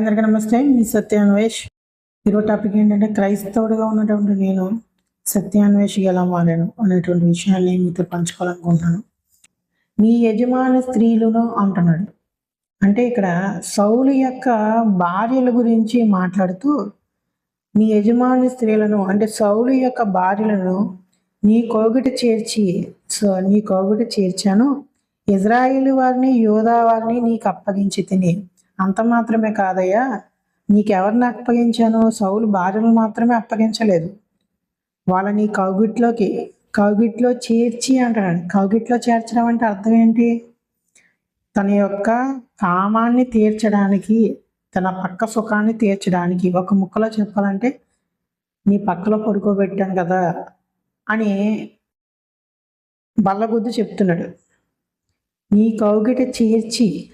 అందరికీ నమస్తే. మీ సత్యాన్వేష్. ఈరోజు టాపిక్ ఏంటంటే క్రైస్తవుడిగా ఉన్నటువంటి నేను సత్యాన్వేష్ ఎలా మారాను అనేటువంటి విషయాన్ని మీతో పంచుకోవాలనుకుంటున్నాను. నీ యజమాని స్త్రీలను అంటున్నాడు. అంటే ఇక్కడ సౌలు యొక్క భార్యల గురించి మాట్లాడుతూ నీ యజమాని స్త్రీలను అంటే సౌలు యొక్క భార్యలను నీ కోగిట చేర్చి సో నీ కోగిట చేర్చాను. ఇజ్రాయిల్ వారిని యోధా వారిని నీకు అప్పగించి తిని అంత మాత్రమే కాదయ్యా. నీకెవరిని అప్పగించాను సౌలు భార్యను మాత్రమే అప్పగించలేదు. వాళ్ళని కౌగిట్లోకి కౌగిట్లో చేర్చి అంటాడు కౌగిట్లో చేర్చడం అంటే అర్థం ఏంటి? తన యొక్క కామాన్ని తీర్చడానికి తన పక్క సుఖాన్ని తీర్చడానికి ఒక ముక్కలో చెప్పాలంటే నీ పక్కలో పడుకోబెట్టాను కదా అని బల్లగుద్దు చెప్తున్నాడు. నీ కౌగిట చేర్చి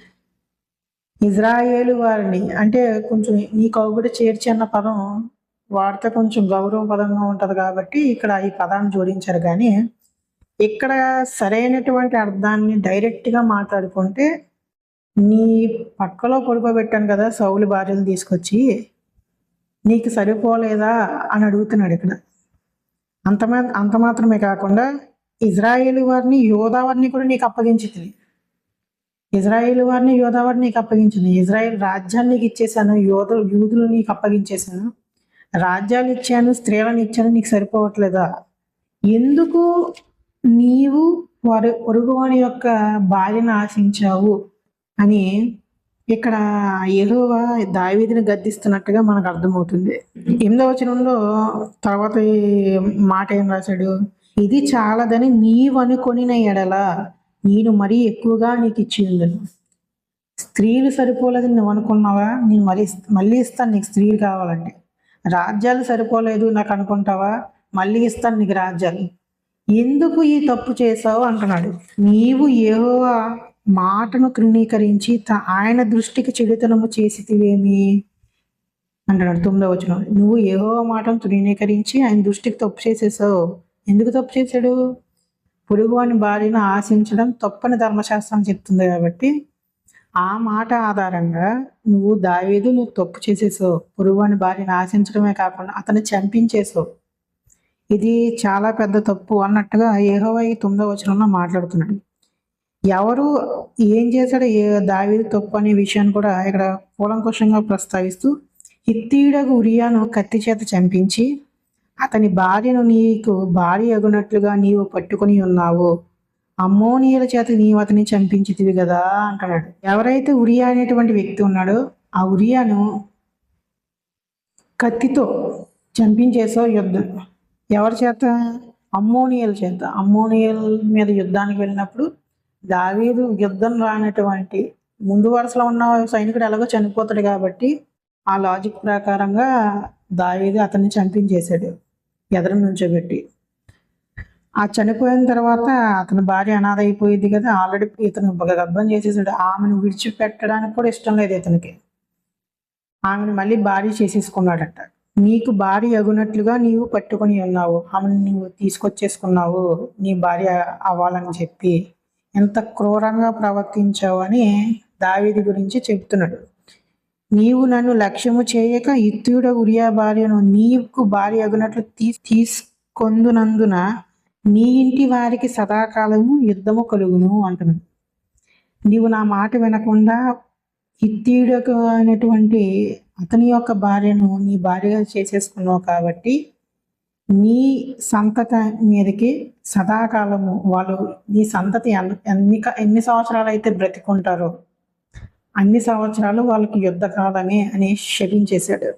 ఇజ్రాయేలు వారిని అంటే కొంచెం నీ కౌగుడు చేర్చి అన్న పదం వాడితే కొంచెం గౌరవ పదంగా ఉంటుంది కాబట్టి ఇక్కడ ఈ పదాన్ని జోడించారు. కానీ ఇక్కడ సరైనటువంటి అర్థాన్ని డైరెక్ట్గా మాట్లాడుకుంటే నీ పక్కలో పడుకోబెట్టాను కదా సౌలు భార్యలు తీసుకొచ్చి నీకు సరిపోలేదా అని అడుగుతున్నాడు ఇక్కడ. అంత మా- అంత మాత్రమే కాకుండా ఇజ్రాయేల్ వారిని యోధా వారిని కూడా నీకు అప్పగించింది. ఇజ్రాయేల్ వారిని యోధా నీకు అప్పగించాను ఇజ్రాయేల్ రాజ్యాన్ని నీకు ఇచ్చేసాను యోధ యూదులు నీకు అప్పగించేశాను. రాజ్యాలు ఇచ్చాను స్త్రీలను ఇచ్చాను నీకు సరిపోవట్లేదా? ఎందుకు నీవు వారి పొరుగువాని యొక్క భార్యను ఆశించావు అని ఇక్కడ యెహోవా దావీదిని గద్దిస్తున్నట్టుగా మనకు అర్థమవుతుంది. ఎనిమిదవ వచనంలో తర్వాత మాట ఏం రాశాడు? ఇది చాలదని నీవు అనుకొనిన ఎడల నేను మరీ ఎక్కువగా నీకు ఇచ్చి ఉండను స్త్రీలు సరిపోలేదు నువ్వు అనుకున్నావా? నేను మరీ మళ్ళీ ఇస్తాను నీకు స్త్రీలు కావాలంటే. రాజ్యాలు సరిపోలేదు నాకు అనుకుంటావా? మళ్ళీ ఇస్తాను నీకు రాజ్యాలు. ఎందుకు ఈ తప్పు చేసావు అంటున్నాడు. నీవు ఏవో మాటను తృణీకరించి త- ఆయన దృష్టికి చెడుతనము చేసివేమి అంటున్నాడు తొమ్మిదో వచ్చిన నువ్వు ఏవో మాటను తృణీకరించి ఆయన దృష్టికి తప్పు చేసేసావు ఎందుకు తప్పు చేశాడు? పురుగువాని భార్యను ఆశించడం తప్పని ధర్మశాస్త్రం చెప్తుంది కాబట్టి ఆ మాట ఆధారంగా నువ్వు దావీదు నువ్వు తప్పు చేసేసావు. పొరుగువాని భార్యను ఆశించడమే కాకుండా అతన్ని చంపించేసావు. ఇది చాలా పెద్ద తప్పు అన్నట్టుగా ఏహోవై తొమ్మిదో వచనంలో మాట్లాడుతున్నాడు. ఎవరు ఏం చేశాడో ఏ దావీది తప్పు అనే విషయాన్ని కూడా ఇక్కడ కూలంకుషంగా ప్రస్తావిస్తూ హిత్తీడగు ఉరియాను కత్తి చేత చంపించి అతని భార్యను నీకు భార్య అగునట్లుగా నీవు పట్టుకుని ఉన్నావు. అమ్మోనియల చేత నీవు అతని చంపించితివి కదా అంటున్నాడు. ఎవరైతే ఉరియా అనేటువంటి వ్యక్తి ఉన్నాడో ఆ ఉరియాను కత్తితో చంపించేసో యుద్ధం. ఎవరి చేత? అమ్మోనియల చేత. అమ్మోనియల్ మీద యుద్ధానికి వెళ్ళినప్పుడు దావీదు యుద్ధం రానటువంటి ముందు వరుసలో ఉన్న సైనికుడు ఎలాగో చనిపోతాడు కాబట్టి ఆ లాజిక్ ప్రకారంగా దావీదు అతన్ని చంపించేశాడు. ఎదర నుంచోబెట్టి ఆ చనిపోయిన తర్వాత అతని భార్య అనాథ అయిపోయింది కదా ఆల్రెడీ ఇతను గర్భం చేసేసాడు. ఆమెను విడిచిపెట్టడానికి కూడా ఇష్టం లేదు ఇతనికి. ఆమెను మళ్ళీ భార్య చేసేసుకున్నాడట. నీకు భార్య అగునట్లుగా నీవు పట్టుకొని ఉన్నావు. ఆమెను నువ్వు తీసుకొచ్చేసుకున్నావు. నీ భార్య అవ్వాలని చెప్పి ఎంత క్రూరంగా ప్రవర్తించావు అని దావీది గురించి చెప్తున్నాడు నీవు నన్ను లక్ష్యము చేయక ఇత్తుడ ఉరియా భార్యను నీకు భార్య అగునట్లు తీ తీసుకొందునందున నీ ఇంటి వారికి సదాకాలము యుద్ధము కలుగును అంటున్నాడు నీవు నా మాట వినకుండా హిత్తీయుడకు అనేటువంటి అతని యొక్క భార్యను నీ భార్యగా చేసేసుకున్నావు కాబట్టి నీ సంతత మీదకి సదాకాలము వాళ్ళు నీ సంతతి ఎన్- ఎన్ని ఎన్ని సంవత్సరాలు అయితే బ్రతికుంటారో అన్ని సంవత్సరాలు వాళ్ళకి యుద్ధకాలమే అని శపించేశాడు.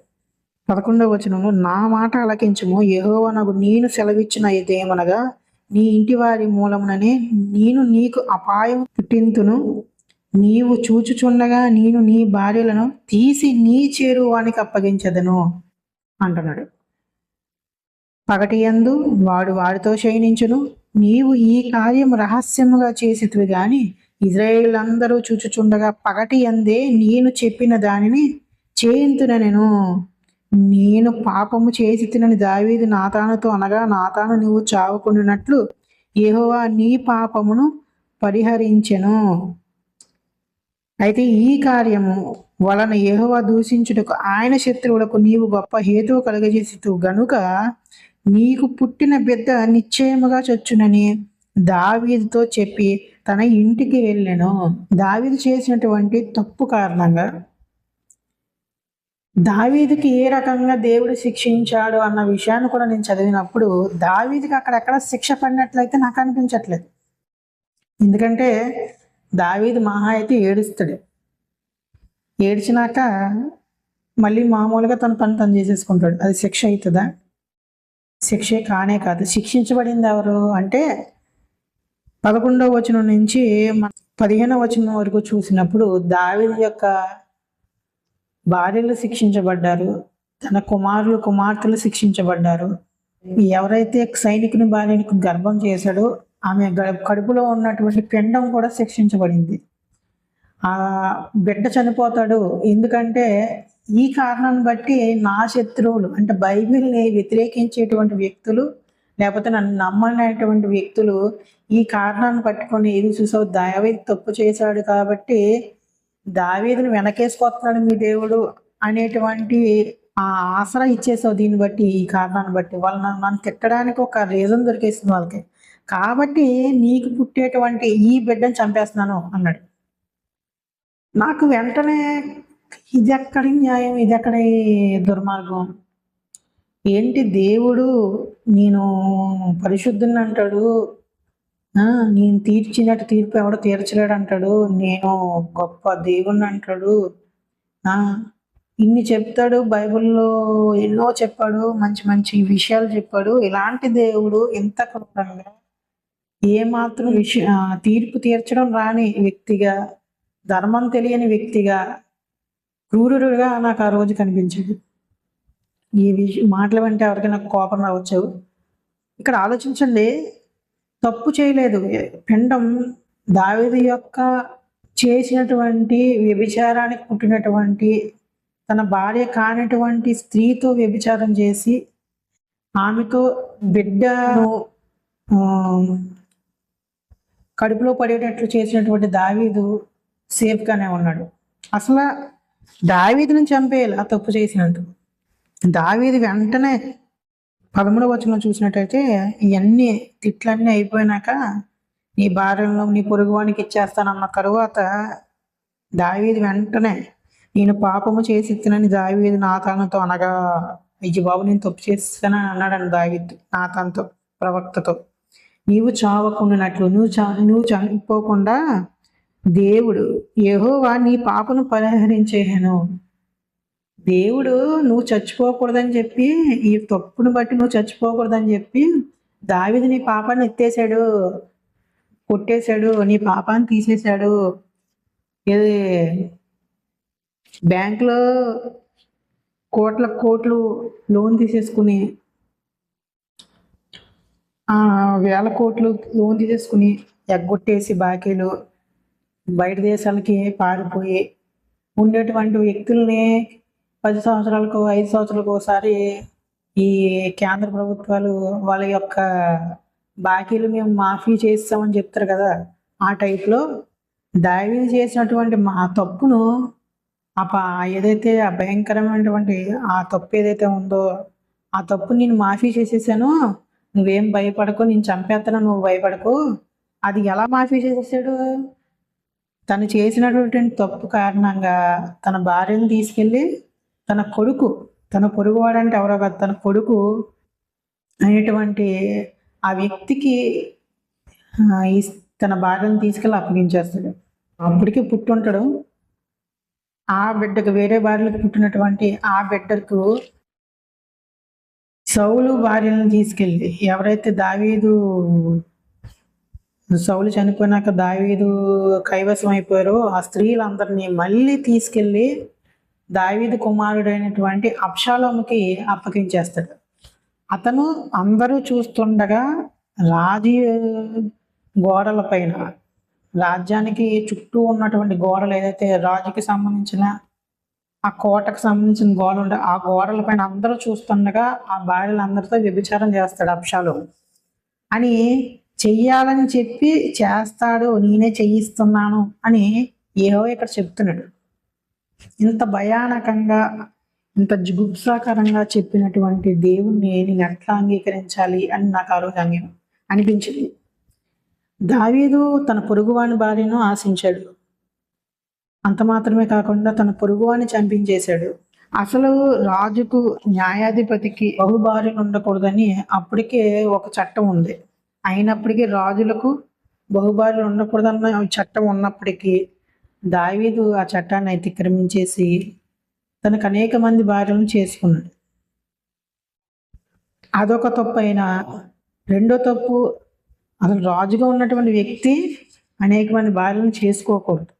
పదకొండవ వచనంలో నా మాట అలకించము యెహోవానగు నేను సెలవిచ్చిన ఇదేమనగా నీ ఇంటి వారి మూలముననే నేను నీకు అపాయం పుట్టింతును. నీవు చూచుచుండగా నేను నీ భార్యలను తీసి నీ చేరువానికి అప్పగించదను అంటున్నాడు. పగటి యందు వాడు వాడితో శయనించును. నీవు ఈ కార్యం రహస్యముగా చేసితివి గాని ఇజ్రాయేల్ అందరూ చూచుచుండగా పగటి అందే నేను చెప్పిన దానిని చేయింతున నేను. నేను పాపము చేసి తినని దావీది నాతానుతో అనగా నాతాను నువ్వు చావుకున్నట్లు యెహోవా నీ పాపమును పరిహరించెను. అయితే ఈ కార్యము వలన ఏహోవా దూషించుటకు ఆయన శత్రువులకు నీవు గొప్ప హేతువు కలుగజేసి గనుక నీకు పుట్టిన బిడ్డ నిశ్చయముగా చచ్చునని దావీదితో చెప్పి తన ఇంటికి వెళ్ళాను దావీదు చేసినటువంటి తప్పు కారణంగా దావీదుకి ఏ రకంగా దేవుడు శిక్షించాడు అన్న విషయాన్ని కూడా నేను చదివినప్పుడు దావీదికి అక్కడెక్కడ శిక్ష పడినట్లయితే నాకు అనిపించట్లేదు. ఎందుకంటే దావీదు మహా అయితే ఏడుస్తాడు. ఏడ్చినాక మళ్ళీ మామూలుగా తన పని తను చేసేసుకుంటాడు. అది శిక్ష అవుతుందా? శిక్షే కానే కాదు. శిక్షించబడింది ఎవరు? అంటే పదకొండవ వచనం నుంచి మన పదిహేనవ వచనం వరకు చూసినప్పుడు దావీదు యొక్క భార్యలు శిక్షించబడ్డారు తన కుమారులు కుమార్తెలు శిక్షించబడ్డారు. ఎవరైతే సైనికుని భార్యకు గర్భం చేశాడో ఆమె కడుపులో ఉన్నటువంటి పిండం కూడా శిక్షించబడింది. ఆ బిడ్డ చనిపోతాడు. ఎందుకంటే ఈ కారణాన్ని బట్టి నా శత్రువులు అంటే బైబిల్ని వ్యతిరేకించేటువంటి వ్యక్తులు లేకపోతే నన్ను నమ్మనటువంటి వ్యక్తులు ఈ కారణాన్ని పట్టుకొని ఏది చూసావు? దావేది తప్పు చేశాడు కాబట్టి దావేదిని వెనకేసుకొస్తున్నాడు మీ దేవుడు అనేటువంటి ఆ ఆసరా ఇచ్చేసావు దీన్ని బట్టి ఈ కారణాన్ని బట్టి. వాళ్ళు నన్ను నన్ను తిట్టడానికి ఒక రీజన్ దొరికేసింది వాళ్ళకి. కాబట్టి నీకు పుట్టేటువంటి ఈ బిడ్డను చంపేస్తున్నాను అన్నాడు. నాకు వెంటనే ఇది ఎక్కడి న్యాయం? ఇది ఎక్కడి దుర్మార్గం? ఏంటి దేవుడు నేను పరిశుద్ధుని అంటాడు? నేను తీర్చినట్టు తీర్పు ఎవడో తీర్చలేడు అంటాడు? నేను గొప్ప దేవుణ్ణి అంటాడు. ఇన్ని చెప్తాడు బైబిల్లో ఎన్నో చెప్పాడు మంచి మంచి విషయాలు చెప్పాడు. ఇలాంటి దేవుడు ఎంత క్రూరంగా ఏమాత్రం విష తీర్పు తీర్చడం రాని వ్యక్తిగా ధర్మం తెలియని వ్యక్తిగా క్రూరుడుగా నాకు ఆ రోజు కనిపించింది ఈ విషయం మాటలు వెంటే ఎవరికైనా కోపం రావచ్చు. ఇక్కడ ఆలోచించండి. తప్పు చేయలేదు. పిండం దావీదు యొక్క చేసినటువంటి వ్యభిచారానికి పుట్టినటువంటి తన భార్య కానటువంటి స్త్రీతో వ్యభిచారం చేసి ఆమెతో బిడ్డను కడుపులో పడేటట్లు చేసినటువంటి దావీదు సేఫ్గానే ఉన్నాడు. అసలు దావీదుని చంపేయాలి ఆ తప్పు చేసినందుకు. దావీది వెంటనే పదమూడవ వచనం చూసినట్టయితే ఇవన్నీ తిట్లన్నీ అయిపోయినాక నీ భార్యలో నీ పొరుగువానికి ఇచ్చేస్తానన్న తరువాత దావీది వెంటనే నేను పాపము చేసి ఇచ్చినని దావీది నాతానతో అనగా అయ్యి బాబు నేను తప్పు చేస్తానని అన్నాడని దావీద్ నాతాన్తో ప్రవక్తతో. నీవు చావకుండానట్లు నువ్వు చా నువ్వు చనిపోకుండా దేవుడు ఏహోవా నీ పాపను పరిహరించేహను. దేవుడు నువ్వు చచ్చిపోకూడదని చెప్పి ఈ తప్పును బట్టి నువ్వు చచ్చిపోకూడదని చెప్పి దావిది నీ పాపాన్ని ఎత్తేసాడు కొట్టేశాడు నీ పాపాన్ని తీసేశాడు ఇది బ్యాంకులో కోట్ల కోట్లు లోన్ తీసేసుకుని వేల కోట్లు లోన్ తీసేసుకుని ఎగ్గొట్టేసి బాకీలు బయట దేశాలకి పారిపోయి ఉండేటువంటి వ్యక్తుల్ని పది సంవత్సరాలకు ఐదు సంవత్సరాలకు ఒకసారి ఈ కేంద్ర ప్రభుత్వాలు వాళ్ళ యొక్క బాకీలు మేము మాఫీ చేస్తామని చెప్తారు కదా ఆ టైప్లో దావీదు చేసినటువంటి మా తప్పును ఆ ఏదైతే ఆ భయంకరమైనటువంటి ఆ తప్పు ఏదైతే ఉందో ఆ తప్పు నేను మాఫీ చేసేసాను నువ్వేం భయపడకు నేను చంపేస్తాను నువ్వు భయపడకు. అది ఎలా మాఫీ చేసేసాడు? తను చేసినటువంటి తప్పు కారణంగా తన భార్యను తీసుకెళ్ళి తన కొడుకు తన పొరుగువాడంటే ఎవరో కాదు తన కొడుకు అనేటువంటి ఆ వ్యక్తికి తన భార్యను తీసుకెళ్ళి అప్పగించేస్తాడు. అప్పటికే పుట్టుంటాడు. ఆ బిడ్డకు వేరే భార్యలకు పుట్టినటువంటి ఆ బిడ్డకు సౌలు భార్యలను తీసుకెళ్ళి ఎవరైతే దావీదు సౌలు చనిపోయినాక దావీదు కైవసం అయిపోయారో ఆ స్త్రీలందరినీ మళ్ళీ తీసుకెళ్ళి దావీదు కుమారుడైనటువంటి అప్షాలోముకి అప్పగించేస్తాడు. అతను అందరూ చూస్తుండగా రాజు గోడల పైన రాజ్యానికి చుట్టూ ఉన్నటువంటి గోడలు ఏదైతే రాజుకి సంబంధించిన ఆ కోటకు సంబంధించిన గోడ ఉంటే ఆ గోడల పైన అందరూ చూస్తుండగా ఆ భార్యలందరితో వ్యభిచారం చేస్తాడు అప్షాలు అని చెయ్యాలని చెప్పి చేస్తాడు నేనే చెయ్యిస్తున్నాను అని ఏవో ఇక్కడ చెప్తున్నాడు. ఇంత భయానకంగా ఇంత జుగుప్సాకరంగా చెప్పినటువంటి దేవుణ్ణి నేను ఎట్లా అంగీకరించాలి అని నాకు ఆ రోజు అంగీ అనిపించింది. దావీదు తన పొరుగువాని భార్యను ఆశించాడు. అంత మాత్రమే కాకుండా తన పొరుగువాని చంపించేశాడు. అసలు రాజుకు న్యాయాధిపతికి బహుభార్యలు ఉండకూడదని అప్పటికే ఒక చట్టం ఉంది. అయినప్పటికీ రాజులకు బహుభార్యలు ఉండకూడదన్న చట్టం ఉన్నప్పటికీ దావీదు ఆ చట్టాన్ని అతిక్రమించేసి తనకు అనేక మంది భార్యలను చేసుకున్నాడు. అదొక తప్పు అయినా రెండో తప్పు అసలు రాజుగా ఉన్నటువంటి వ్యక్తి అనేక మంది భార్యలను చేసుకోకూడదు.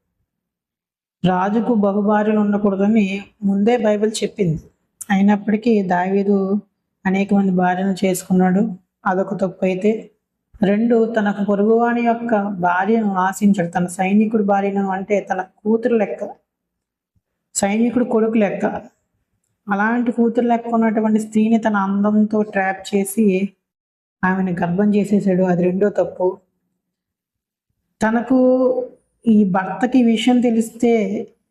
రాజుకు బహుభార్యలు ఉండకూడదని ముందే బైబిల్ చెప్పింది. అయినప్పటికీ దావీదు అనేక మంది భార్యను చేసుకున్నాడు. అదొక తప్పు అయితే రెండు తనకు పొరుగువాని యొక్క భార్యను ఆశించాడు. తన సైనికుడు భార్యను అంటే తన కూతురు లెక్క సైనికుడు కొడుకు లెక్క. అలాంటి కూతురు లెక్క ఉన్నటువంటి స్త్రీని తన అందంతో ట్రాప్ చేసి ఆమెను గర్భం చేసేసాడు. అది రెండో తప్పు. తనకు ఈ భర్తకి విషయం తెలిస్తే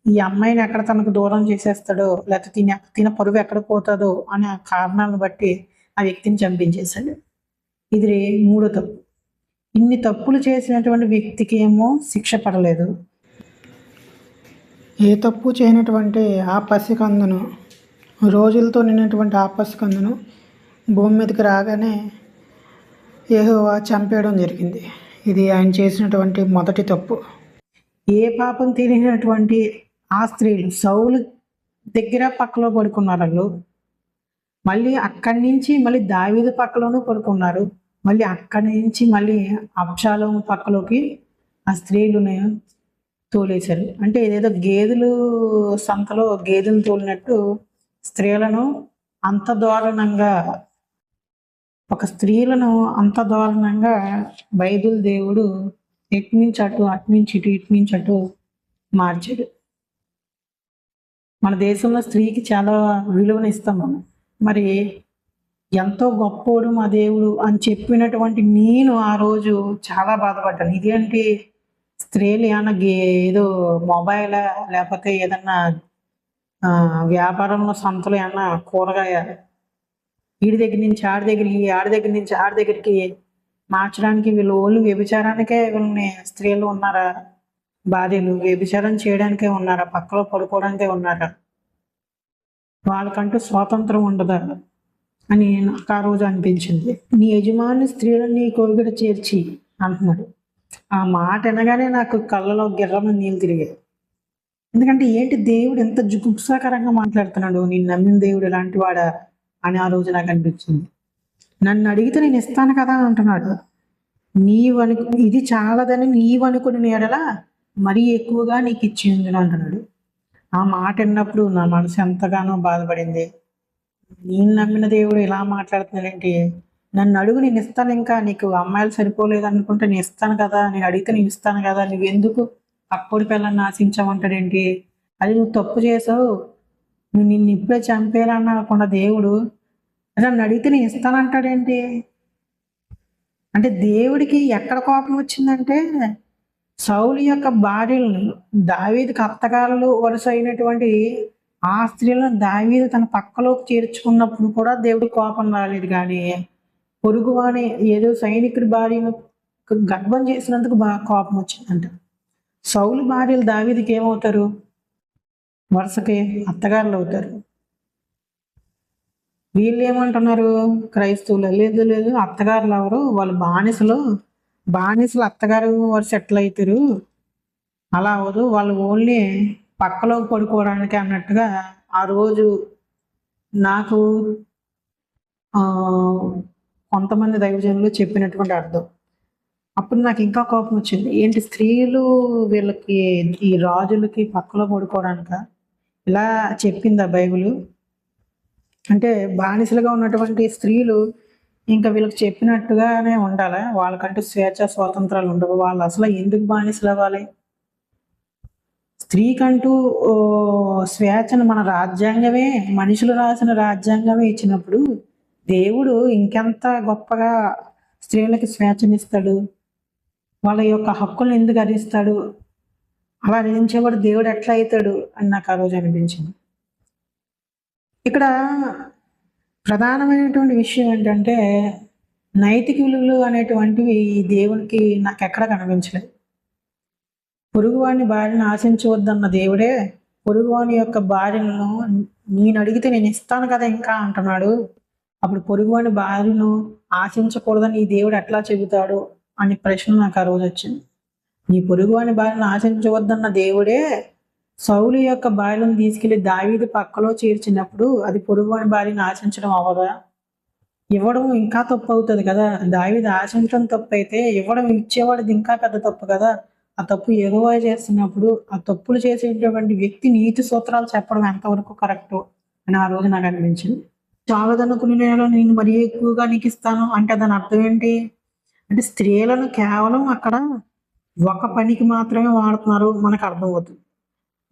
ఈ అమ్మాయిని ఎక్కడ తనకు దూరం చేసేస్తాడో లేకపోతే తిన తిన పరువు ఎక్కడ పోతుందో అనే కారణాలను బట్టి ఆ వ్యక్తిని చంపించేశాడు. ఇది మూడో తప్పు. ఇన్ని తప్పులు చేసినటువంటి వ్యక్తికి ఏమో శిక్ష పడలేదు. ఏ తప్పు చేయనటువంటి ఆ పసికందును రోజులతో నిన్నటువంటి ఆ పసికందును భూమి మీదకి రాగానే ఏహోవా చంపేయడం జరిగింది. ఇది ఆయన చేసినటువంటి మొదటి తప్పు. ఏ పాపం తెలియనటువంటి ఆ స్త్రీలు సౌలు దగ్గర పక్కలో పడుకున్నారు. వాళ్ళు మళ్ళీ అక్కడి నుంచి మళ్ళీ దావీదు పక్కలోనూ పడుకున్నారు. మళ్ళీ అక్కడి నుంచి మళ్ళీ అప్షాలం పక్కలోకి ఆ స్త్రీలను తోలేశారు. అంటే ఏదేదో గేదెలు సంతలో గేదెలు తోలినట్టు స్త్రీలను అంత దారుణంగా ఒక స్త్రీలను అంత దారుణంగా బైబిల్ దేవుడు ఎట్నుంచి అటు అట్నుంచి ఇటు ఇట్నుంచి అటు మార్చాడు. మన దేశంలో స్త్రీకి చాలా విలువనిస్తాం మనం. మరి ఎంతో గొప్పోడు మా దేవుడు అని చెప్పినటువంటి నేను ఆ రోజు చాలా బాధపడ్డాను. ఇదేంటి? స్త్రీలు ఏమన్నా గే ఏదో మొబైల్ లేకపోతే ఏదన్నా వ్యాపారంలో సంతలు ఏమన్నా కూరగాయ వీడి దగ్గర నుంచి ఆడి దగ్గరికి ఆడి దగ్గర నుంచి ఆడి దగ్గరికి మార్చడానికి వీళ్ళు ఓళ్ళు వ్యభిచారానికే వీళ్ళని స్త్రీలు ఉన్నారా? భార్యలు వ్యభిచారం చేయడానికే ఉన్నారా? పక్కలో పడుకోవడానికే ఉన్నారా? వాళ్ళకంటూ స్వాతంత్రం ఉండదా? అని నాకు ఆ రోజు అనిపించింది. నీ యజమాని స్త్రీలను నీ కోవిగడ చేర్చి అంటున్నాడు. ఆ మాట వినగానే నాకు కళ్ళలో గిర్రమని నీళ్ళు తిరిగాయి. ఎందుకంటే ఏంటి దేవుడు ఎంత జుగుప్సాకరంగా మాట్లాడుతున్నాడు నేను నమ్మిన దేవుడు ఎలాంటి వాడా అని ఆ రోజు నాకు అనిపించింది. నన్ను అడిగితే నేను ఇస్తాను కదా అంటున్నాడు. నీవను ఇది చాలదని నీవనుకుని నేడలా మరీ ఎక్కువగా నీకు ఇచ్చింది అంటున్నాడు. ఆ మాట విన్నప్పుడు నా మనసు ఎంతగానో బాధపడింది. నేను నమ్మిన దేవుడు ఇలా మాట్లాడుతున్నాడేంటి నన్ను అడుగు నేను ఇస్తాను ఇంకా. నీకు అమ్మాయిలు సరిపోలేదు అనుకుంటే నేను ఇస్తాను కదా. నేను అడిగితే నేను ఇస్తాను కదా. నువ్వు ఎందుకు అప్పుడు పిల్లల్ని ఆశించావంటాడేంటి అది నువ్వు తప్పు చేసావు. నువ్వు నిన్ను ఇప్పుడే చంపేయాలన్నకుండా దేవుడు నన్ను అడిగితే నేను ఇస్తానంటాడేంటి అంటే దేవుడికి ఎక్కడ కోపం వచ్చిందంటే సౌలు యొక్క భార్యలను దావీదికి అత్తగారులు వరుస అయినటువంటి ఆ స్త్రీలను దావీదు తన పక్కలోకి చేర్చుకున్నప్పుడు కూడా దేవుడికి కోపం రాలేదు కానీ పొరుగువాని ఏదో సైనికుడి భార్యను గర్భం చేసినందుకు బాగా కోపం వచ్చిందంట. సౌలు భార్యలు దావీదికి ఏమవుతారు? వరుసకి అత్తగారులు అవుతారు. వీళ్ళు ఏమంటున్నారు? క్రైస్తవులు లేదు లేదు అత్తగారులు ఎవరు? వాళ్ళు బానిసలు. బానిసలు అత్తగారు వారు సెటిల్ అవుతారు? అలా అవదు. వాళ్ళు ఓన్లీ పక్కలో పడుకోవడానికి అన్నట్టుగా ఆ రోజు నాకు కొంతమంది దైవజనులు చెప్పినటువంటి అర్థం. అప్పుడు నాకు ఇంకా కోపం వచ్చింది. ఏంటి స్త్రీలు వీళ్ళకి ఈ రాజులకి పక్కలో పడుకోవడానిక? ఇలా చెప్పిందా బైబిల్? అంటే బానిసలుగా ఉన్నటువంటి స్త్రీలు ఇంకా వీళ్ళకి చెప్పినట్టుగానే ఉండాలి? వాళ్ళకంటూ స్వేచ్ఛ స్వాతంత్రాలు ఉండవు. వాళ్ళు అసలు ఎందుకు బానిసలు అవ్వాలి స్త్రీకంటూ స్వేచ్ఛను మన రాజ్యాంగమే మనుషులు రాసిన రాజ్యాంగమే ఇచ్చినప్పుడు దేవుడు ఇంకెంత గొప్పగా స్త్రీలకి స్వేచ్ఛనిస్తాడు? వాళ్ళ యొక్క హక్కులను ఎందుకు హరిస్తాడు అలా రచించేవాడు దేవుడు ఎట్లా అవుతాడు అని నాకు ఆ రోజు అనిపించింది. ఇక్కడ ప్రధానమైనటువంటి విషయం ఏంటంటే నైతిక విలువలు అనేటువంటివి దేవునికి నాకు ఎక్కడ కనిపించలేదు. పొరుగువాని భార్యను ఆశించవద్దన్న దేవుడే పొరుగువాని యొక్క భార్యను నేను అడిగితే నేను ఇస్తాను కదా ఇంకా అంటున్నాడు. అప్పుడు పొరుగువాని భార్యను ఆశించకూడదని ఈ దేవుడు ఎట్లా చెబుతాడు అనే ప్రశ్న నాకు ఆ రోజు వచ్చింది. నీ పొరుగువాని భార్యను ఆశించవద్దన్న దేవుడే సౌలు యొక్క భార్యను తీసుకెళ్ళి దావీది పక్కలో చేర్చినప్పుడు అది పొరుగువాని భార్యను ఆశించడం అవ్వదా ఇవ్వడం ఇంకా తప్పు అవుతుంది కదా. దావీది ఆశించడం తప్పు అయితే ఇవ్వడం ఇచ్చేవాడిది ఇంకా పెద్ద తప్పు కదా. ఆ తప్పు ఎగువ చేస్తున్నప్పుడు ఆ తప్పులు చేసేటటువంటి వ్యక్తి నీతి సూత్రాలు చెప్పడం ఎంతవరకు కరెక్ట్ అని ఆ రోజు నాకు అనిపించింది. చాలదనుకుని నేను నేను మరీ ఎక్కువగా నీకు ఇస్తాను అంటే దాని అర్థం ఏంటి? అంటే స్త్రీలను కేవలం అక్కడ ఒక పనికి మాత్రమే వాడుతున్నారు మనకు అర్థమవుతుంది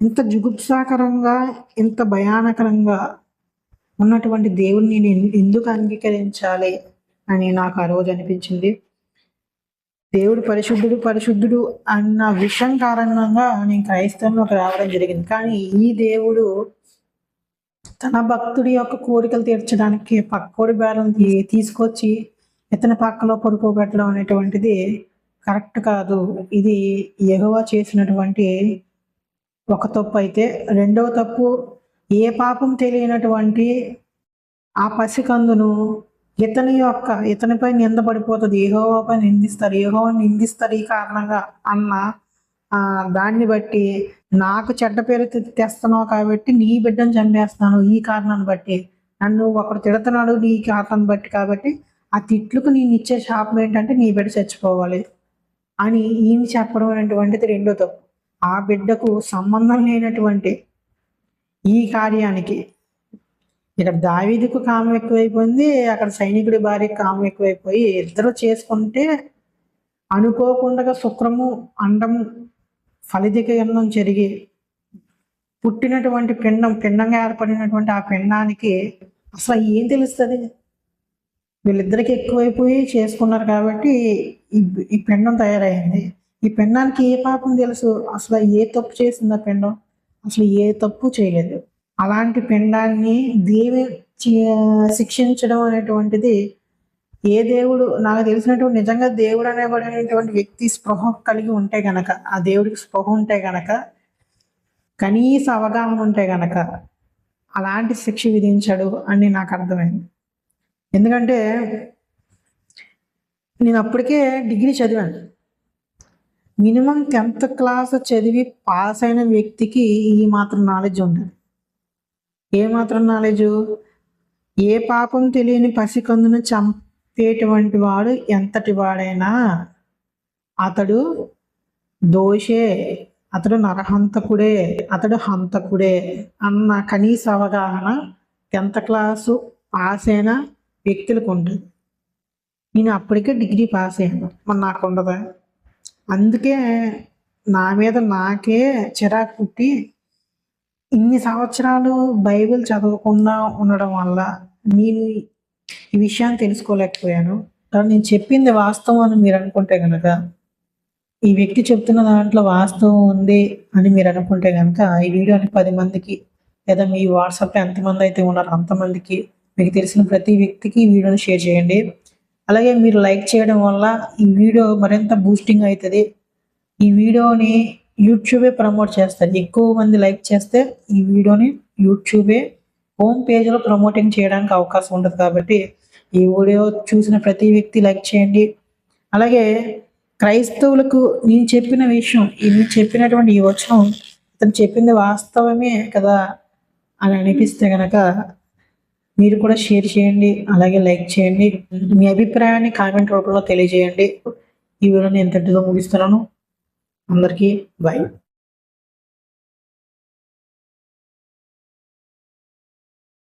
ఇంత జుగుప్సాకరంగా ఇంత భయానకరంగా ఉన్నటువంటి దేవుణ్ణి నేను ఎందుకు అంగీకరించాలి అని నాకు ఆ రోజు అనిపించింది. దేవుడు పరిశుద్ధుడు పరిశుద్ధుడు అన్న విషయం కారణంగా నేను క్రైస్తవంలోకి రావడం జరిగింది. కానీ ఈ దేవుడు తన భక్తుడి యొక్క కోరికలు తీర్చడానికి పక్కోడి బేరం తీసుకొచ్చి ఇతని పక్కలో పడుకోబెట్టడం అనేటువంటిది కరెక్ట్ కాదు. ఇది ఎగువ చేసినటువంటి ఒక తప్పు అయితే. రెండవ తప్పు ఏ పాపం తెలియనటువంటి ఆ పసికందును ఇతని యొక్క ఇతనిపై నింద పడిపోతుంది ఏహోవాపై నిందిస్తారు. ఏహోవా నిందిస్తారు ఈ కారణంగా అన్న ఆ దాన్ని బట్టి నాకు చెడ్డ పేరు తె- తెస్తున్నావు కాబట్టి నీ బిడ్డను చంపేస్తున్నాను ఈ కారణాన్ని బట్టి. నన్ను ఒకడు తిడుతున్నాడు నీ కారణాన్ని బట్టి కాబట్టి ఆ తిట్లకు నేను ఇచ్చే శాపం ఏంటంటే నీ బిడ్డ చచ్చిపోవాలి అని ఈయన చెప్పడం అనేటువంటిది రెండో తప్పు. ఆ బిడ్డకు సంబంధం లేనటువంటి ఈ కార్యానికి ఇక్కడ దావీదుకు కామం ఎక్కువైపోయింది అక్కడ సైనికుడి భార్య కామం ఎక్కువైపోయి ఇద్దరు చేసుకుంటే అనుకోకుండా శుక్రము అండము ఫలితిక జరిగి పుట్టినటువంటి పిండం పిండంగా ఏర్పడినటువంటి ఆ పిండానికి అసలు ఏం తెలుస్తుంది? వీళ్ళిద్దరికి ఎక్కువైపోయి చేసుకున్నారు కాబట్టి ఈ పిండం తయారైంది. ఈ పిండానికి ఏ పాపం తెలుసు? అసలు ఏ తప్పు చేసింది ఆ పిండం? అసలు ఏ తప్పు చేయలేదు. అలాంటి పిండాన్ని దేవి శిక్షించడం అనేటువంటిది ఏ దేవుడు నాకు తెలిసినటువంటి నిజంగా దేవుడు అనేబడినటువంటి వ్యక్తి స్పృహ కలిగి ఉంటే గనక ఆ దేవుడికి స్పృహ ఉంటే గనక కనీస అవగాహన ఉంటే గనక అలాంటి శిక్ష విధించాడు అని నాకు అర్థమైంది. ఎందుకంటే నేను అప్పటికే డిగ్రీ చదివాను. మినిమం టెన్త్ క్లాస్ చదివి పాస్ అయిన వ్యక్తికి ఈ మాత్రం నాలెడ్జ్ ఉండాలి ఏ మాత్రం నాలెడ్జ్? ఏ పాపం తెలియని పసికందును చంపేటువంటి వాడు ఎంతటి వాడైనా? అతడు దోషే అతడు నరహంతకుడే అతడు హంతకుడే అన్న కనీస అవగాహన టెన్త్ క్లాసు పాస్ అయిన వ్యక్తులకు ఉంటుంది. నేను అప్పటికే డిగ్రీ పాస్ అయ్యాను. మరి నాకు ఉండదా? అందుకే నా మీద నాకే చిరాకు పుట్టి ఇన్ని సంవత్సరాలు బైబిల్ చదవకుండా ఉండడం వల్ల నేను ఈ విషయాన్ని తెలుసుకోలేకపోయాను. కానీ నేను చెప్పింది వాస్తవం అని మీరు అనుకుంటే కనుక ఈ వ్యక్తి చెప్తున్న దాంట్లో వాస్తవం ఉంది అని మీరు అనుకుంటే కనుక ఈ వీడియోని పది మందికి లేదా మీ వాట్సాప్లో ఎంతమంది అయితే ఉన్నారో అంతమందికి మీకు తెలిసిన ప్రతి వ్యక్తికి ఈ వీడియోని షేర్ చేయండి. అలాగే మీరు లైక్ చేయడం వల్ల ఈ వీడియో మరింత బూస్టింగ్ అవుతుంది. ఈ వీడియోని యూట్యూబే ప్రమోట్ చేస్తారు ఎక్కువ మంది లైక్ చేస్తే ఈ వీడియోని యూట్యూబే హోమ్ పేజ్లో ప్రమోటింగ్ చేయడానికి అవకాశం ఉంటుంది కాబట్టి ఈ వీడియో చూసిన ప్రతి వ్యక్తి లైక్ చేయండి. అలాగే క్రైస్తవులకు నేను చెప్పిన విషయం ఈ చెప్పినటువంటి ఈ వచనం అతను చెప్పింది వాస్తవమే కదా అని అనిపిస్తే కనుక మీరు కూడా షేర్ చేయండి అలాగే లైక్ చేయండి. మీ అభిప్రాయాన్ని కామెంట్ రూపంలో తెలియజేయండి. ఈ వీడియోని ఎంతటితో ముగిస్తున్నాను. అందరికీ బాయ్